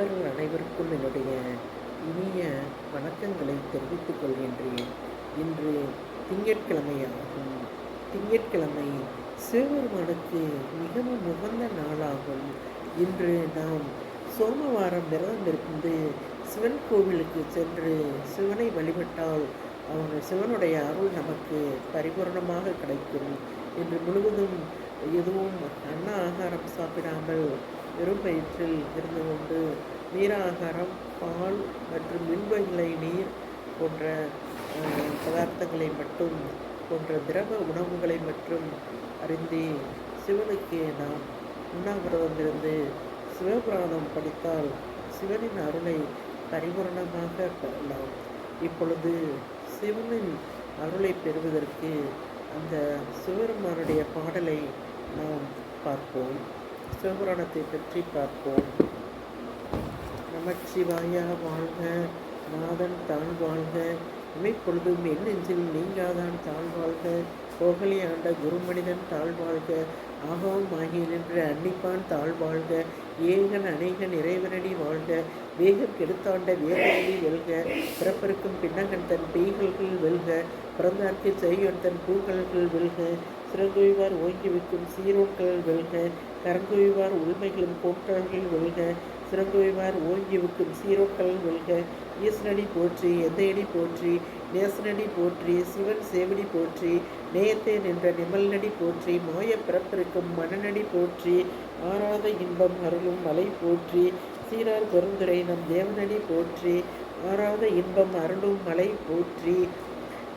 நண்பர்கள் அனைவருக்கும் என்னுடைய இனிய வணக்கங்களை தெரிவித்துக் கொள்கின்றேன். இன்று திங்கட்கிழமையாகும். திங்கட்கிழமை சிவபெருமானுக்கு மிகவும் உகந்த நாளாகும். இன்று நாம் சோமவாரம் விரதம் இருந்து சிவன் கோவிலுக்கு சென்று சிவனை வழிபட்டால் அவங்க சிவனுடைய அருள் நமக்கு பரிபூரணமாக கிடைக்கும். இன்று முழுவதும் எதுவும் அன்ன ஆகாரம் சாப்பிடாமல் வெறும் வயிற்றில் இருந்து கொண்டு நீராகாரம் பால் மற்றும் வில்வ நீர் போன்ற பதார்த்தங்களை மட்டும் போன்ற திரவ உணவுகளை மட்டும் அருந்தி சிவனுக்கு நாம் உண்ணாவிரதம் சிவபுராணம் படித்தால் சிவனின் அருளை பரிபூரணமாக பெறலாம். இப்பொழுது சிவனின் அருளை பெறுவதற்கு அந்த சிவபெருமானுடைய பாடலை நாம் பார்ப்போம். சிவபுராணத்தை பற்றி பார்ப்போம். நமச்சிவாயா வாழ்க நாதன் தாழ் வாழ்க. இமைப்பொழுதும் என் நெஞ்சில் நீங்காதான் தாழ் வாழ்க. கோகலி ஆண்ட குருமனிதன் தாழ் வாழ்க. ஆகவும் ஆகி நின்ற அன்னிப்பான் தாழ் வாழ்க. ஏகன் அநேகன் இறைவனடி வாழ்க. வேகம் கெடுத்தாண்ட வேகனடி வெல்க. பிறப்பிருக்கும் பின்னகன் தன் பெய்கள்கள் வெல்க. பிறந்தார்க்கு செய்யோன் தன் பூக்கள்கள் வெல்க. சிறங்குவிவார் ஓங்கி விற்கும் சீரோன்கள் வெல்க. கரங்குவிவார் உண்மைகளும் போன்றவர்கள் வெல்க. சிறங்குவிமார் ஓங்கி விற்கும் சீரோக்கள் வெல்க ஈசனடி போற்றி எந்தையடி போற்றி நேசனடி போற்றி சிவன் சேவடி போற்றி நேயத்தே நின்ற நிமல்நடி போற்றி மோய பிறப்பிருக்கும் மனநடி போற்றி ஆறாத இன்பம் அருளும் மலை போற்றி சீரார் பெருந்துரை நம் தேவனடி போற்றி ஆறாத இன்பம் அருளும் மலை போற்றி.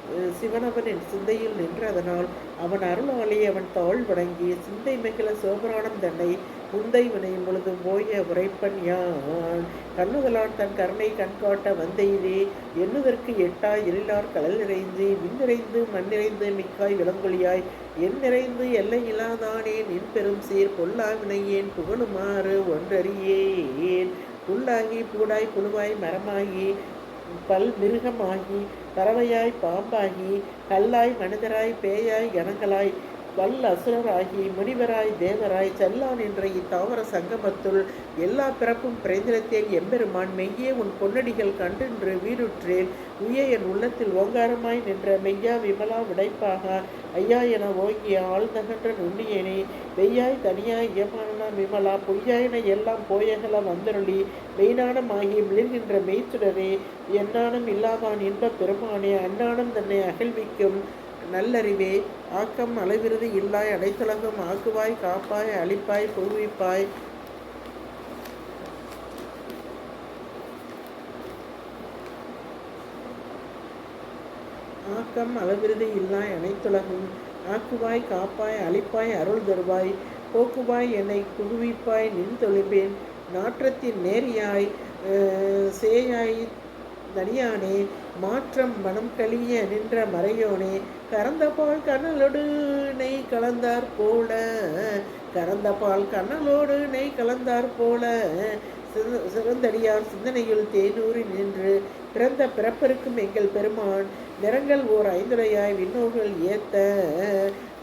சிவனவன் சிவனவனின் சிந்தையில் நின்று அதனால் அவன் அருளாலே அவன் தாழ் வணங்கி சிந்தை மிகல சோபரானம் தன்னை குந்தை வினை முழுதும் ஓய உரைப்பன் யான்? கண்ணுகளான் தன் கருணை கண்காட்ட வந்தையிலே எண்ணுதற்கு எட்டாய் எழிலார் கடல் நிறைந்து விண் மண்ணிறைந்து மிக்காய் விளங்கொழியாய் என் நிறைந்து எல்லை இல்லாதானே நின் பெரும் சீர் பொல்லாவினையேன் புகழுமாறு ஒன்றறியேன். புல்லாகி பூடாய் புழுவாய் மரமாகி பல் மிருகமாகி பறவையாய் பாம்பாகி கல்லாய் மனிதராய் பேயாய் கணங்களாய் வல் அசுரராகி முனிவராய் தேவராய் செல்லான் என்ற இத்தாவர சங்கமத்துள் எல்லா பிறப்பும் பிறந்திருத்தேன் எம்பெருமான் மெய்யே உன் பொன்னடிகள் கண்டென்று வீடுற்றேன் உய என் உள்ளத்தில் ஓங்காரமாய் நின்ற மெய்யா விமலா விடைப்பாக ஐயா என ஓங்கிய ஆழ்ந்தகன்ற நுண்ணியனே வெய்யாய் தனியாய் இயமானா விமலா பொய்யாயின எல்லாம் போயகல வந்தருளி. மெய்நாணமாகி மிளிர்கின்ற மெய்ச்சுடரே என்னானம் இல்லாதான் இன்ப பெருமானே அன்னானம் தன்னை அகழ்விக்கும். நல்லறிவே ஆக்கம் அளவிருது இல்லாய் அடைத்தலகம் ஆக்குவாய் காப்பாய் அழிப்பாய் புகுவிப்பாய் ஆக்கம் அளவிருது இல்லாய் அனைத்துலகும் ஆக்குவாய் காப்பாய் அழிப்பாய் அருள் தருவாய். போக்குவாய் என்னை குழுவிப்பாய் நின் தொழிப்பேன். நாற்றத்தின் நேரியாய் அஹ், சேயாய் தனியானே மாற்றம் மனம் கழிய நின்ற மறையோனே கறந்த பால் கண்ணலோடு நெய் கலந்தார் போல கறந்த பால் கண்ணலோடு நெய் கலந்தார் போல சிறந்தடியார் சிந்தனையில் தேனூறி நின்று பிறந்த பிறப்பிற்கும் எங்கள் பெருமான் நிறங்கள் ஓர் ஐந்துடையாய் விண்ணோர்கள் ஏத்த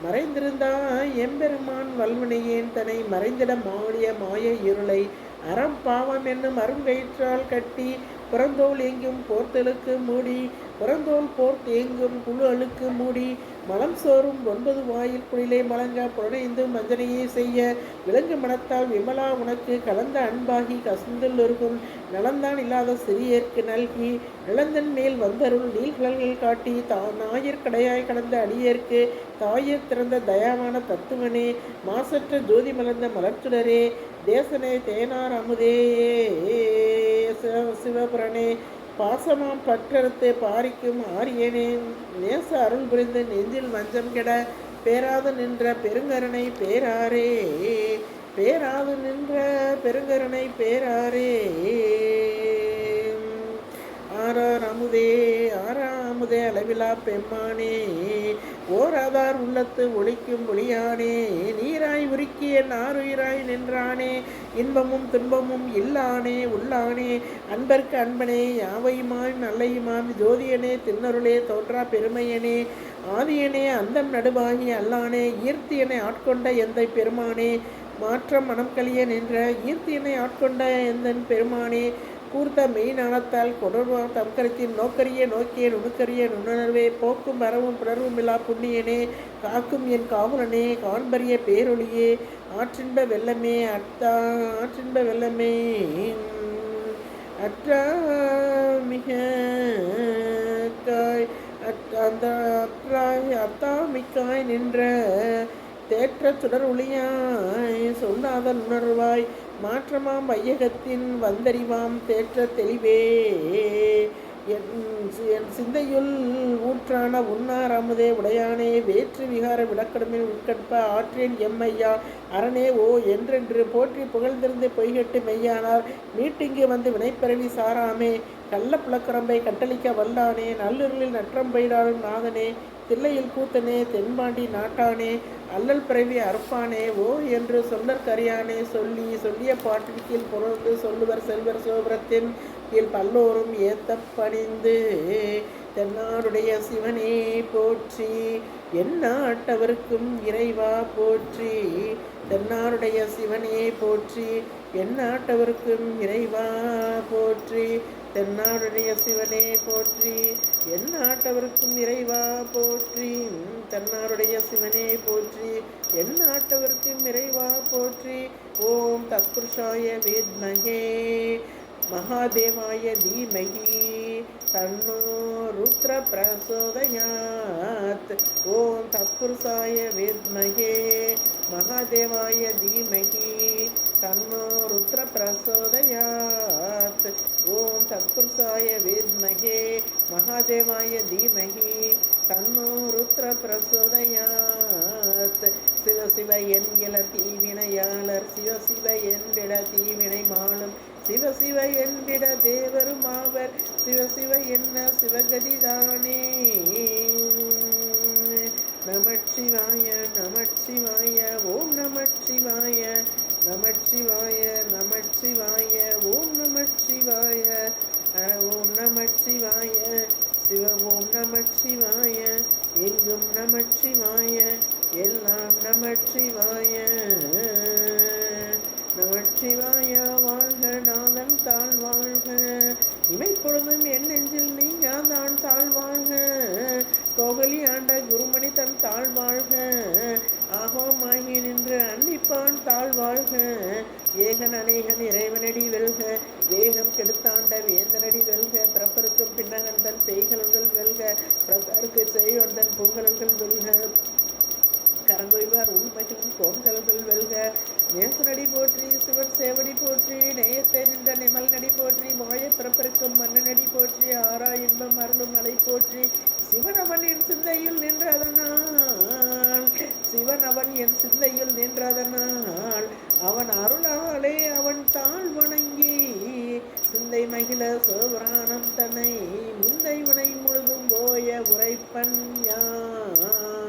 மறைந்திருந்தாய் எம்பெருமான் வல்வினையேன் தன்னை மறைந்திட மாடிய மாய இருளை அறம் பாவம் என்னும் அருங்கயிற்றால் கட்டி புறந்தோல் எங்கும் போர்த்தலுக்கு மூடி புறந்தோல் போர்த் எங்கும் புழு அழுக்கு மூடி மலம் சோறும் ஒன்பது வாயில் குளிலே மலங்க புலனைந்து மஞ்சனையே செய்ய விலங்கு மனத்தால் விமலா உனக்கு கலந்த அன்பாகி கசந்துள்ளொருகும் நலந்தான் இல்லாத சிறியர்க்கு நல்கி நிலந்தன் மேல் வந்தருள் நீள்கழல்கள் காட்டி தா ஞாயிற் கடையாய் கடந்த அடியேற்கு தாயிற் திறந்த தயாவான தத்துவனே மாசற்ற ஜோதி மலர்ந்த மலர்ச்சுடரே தேசனே தேனார் அமுதே. சிவ- சிவபுரனே பாசமாம் பற்றறுத்து பாரிக்கும் ஆரியனே. நேச அருள் புரிந்து நெஞ்சில் வஞ்சம் கெட பேராது நின்ற பெருங்கருணை பேராரே. பேராது நின்ற பெருங்கருணை பேராரே. ஆறார் அமுதே ஆறா அமுதே அளவிலா பெம்மானே. ஓராதார் உள்ளத்து ஒளிக்கும் ஒளியானே நீராய் உருக்கிய நாருயிராய் நின்றானே இன்பமும் துன்பமும் இல்லானே உள்ளானே. அன்பர்க்கு அன்பனே யாவையுமாய் நல்லையுமாம் ஜோதியனே தின்னருளே தோன்றா பெருமையனே. ஆதியனே அந்தம் நடுவாகி அல்லானே ஈர்த்தியனை ஆட்கொண்ட எந்தை பெருமானே. மாற்றம் மனம் கழிய நின்ற ஈர்த்தியனை ஆட்கொண்ட எந்தன் பெருமானே. கூர்த்த மெய்ஞானத்தால் கொடர்வார் தம் தம்கரத்தின் நோக்கரிய நோக்கிய நுணுக்கரிய நுண்ணுணர்வே போக்கும் வரவும் புணர்வும் இல்லா புண்ணியனே காக்கும் என் காவலனே காண்பரிய பேரொழியே ஆற்றின்ப வெள்ளமே அத்தா ஆற்றின்ப வெள்ளமே அற்றா மிக அந்த அற்றாய் அத்தாமிக்காய் நின்ற தேற்ற சுடர் ஒளியாய் சொல்லாத உணர்வாய் மாற்றமாம் வையகத்தின் வந்தறிவாம் தேற்ற தெளிவே. என் சி- என் சிந்தையுள் ஊற்றான உன்னார் அமுதே உடையானே வேற்று விகார விளக்கடமே உட்கற்ப ஆற்றேன் எம்மையா அரணே ஓ என்றென்று போற்றி புகழ்ந்திருந்து பொய்கட்டு மெய்யானார். மீட்டிங்கு வந்து வினைப்பரவி சாராமே கள்ள புலக்கரம்பை கட்டளிக்க வல்லானே நல்லுருளில் நற்றம் பயிராளும் நாதனே தில்லையில் கூத்தனே தென்பாண்டி நாட்டானே அல்லல் பிறவி அறுப்பானே ஓ என்று சொல்லற்கரியானே சொல்லி சொல்லிய பாட்டின் கீழ் புறந்து சொல்லுவர் செல்வர் சோபரத்தின் கீழ் பல்லோரும் ஏத்த பணிந்து சிவனே போற்றி என்னாட்டவருக்கும் இறைவா போற்றி தென்னாருடைய சிவனே போற்றி எந்நாட்டவருக்கும் இறைவா போற்றி தென்னாடுடைய சிவனே போற்றி. எந்நாட்டவருக்கும் இறைவா போற்றி தன்னாருடைய சிவனே போற்றி. எந்நாட்டவருக்கும் இறைவா போற்றி. ஓம் தத்புருஷாய வித்மகே மகாதேவாய தீமகி. தன்னோ ருத்ர பிரசோதயாத் ஓம் தத்புருஷாய வித்மகே மகாதேவாய தீமகி. தன்னோ ருத்ர பிரசோதயாத் ஓம் தத்புருஷாய வித்மகே மகாதேவாய தீமகி தன்னோ ருத்ர பிரசோதயாத் சிவ சிவ என்கிற தீவினையாளர் சிவ சிவ என்றிட தீவினை மாளும். சிவ சிவ என்பிட தேவரும் ஆவர். சிவ சிவ என்ன சிவகதிதானே நமச்சிவாய நமச்சிவாய ஓம் நமச்சிவாய. நமச்சிவாய நமச்சிவாய ஓம் நமச்சிவாய ஓம் நமச்சிவாய சிவ ஓம் நமச்சிவாய எங்கும் நமச்சிவாய எல்லாம் நமச்சிவாய. நமச்சிவாய வாழ்க நாதன் தாழ் வாழ்க. இமைப்பொழுதும் என் நெஞ்சில் நீங்காதான் தாழ் வாழ்க. கோகலி ஆண்ட குருமணி தன் தாழ் வாழ்க. ஆகோமாகி நின்று அன்னிப்பான் தாழ் வாழ்க. ஏகன் அநேகன் இறைவனடி வெல்க. வேகம் கெடுத்தாண்ட வேந்தனடி வெல்க. பிறப்பருக்கும் பின்னகந்தன் தன் வெல்க. பிரதருக்கு செய்வந்தன் பொங்கலங்கள் பொங்கல்கள் வெல்க. கரங்கொய்வார் உள்மகிழும் கோண்கல்கள் வெல்க. நேசனடி போற்றி சிவன் சேவடி போற்றி நேயத்தை நின்ற நிமல் நடி போற்றி மாய பிறப்பிற்கும் மன்னனடி போற்றி ஆறா இன்பம் அருளும் மலை போற்றி சிவனவன் என் சிந்தையில் நின்றதனால். சிவன் அவன் என் சிந்தையில் நின்றதனால். அவன் அருளாலே அவன் தாழ் வணங்கி சிந்தை மகிழ சோபராணம் தன்னை முந்தை வினை முழுதும் போய உரைப்பன் யான்.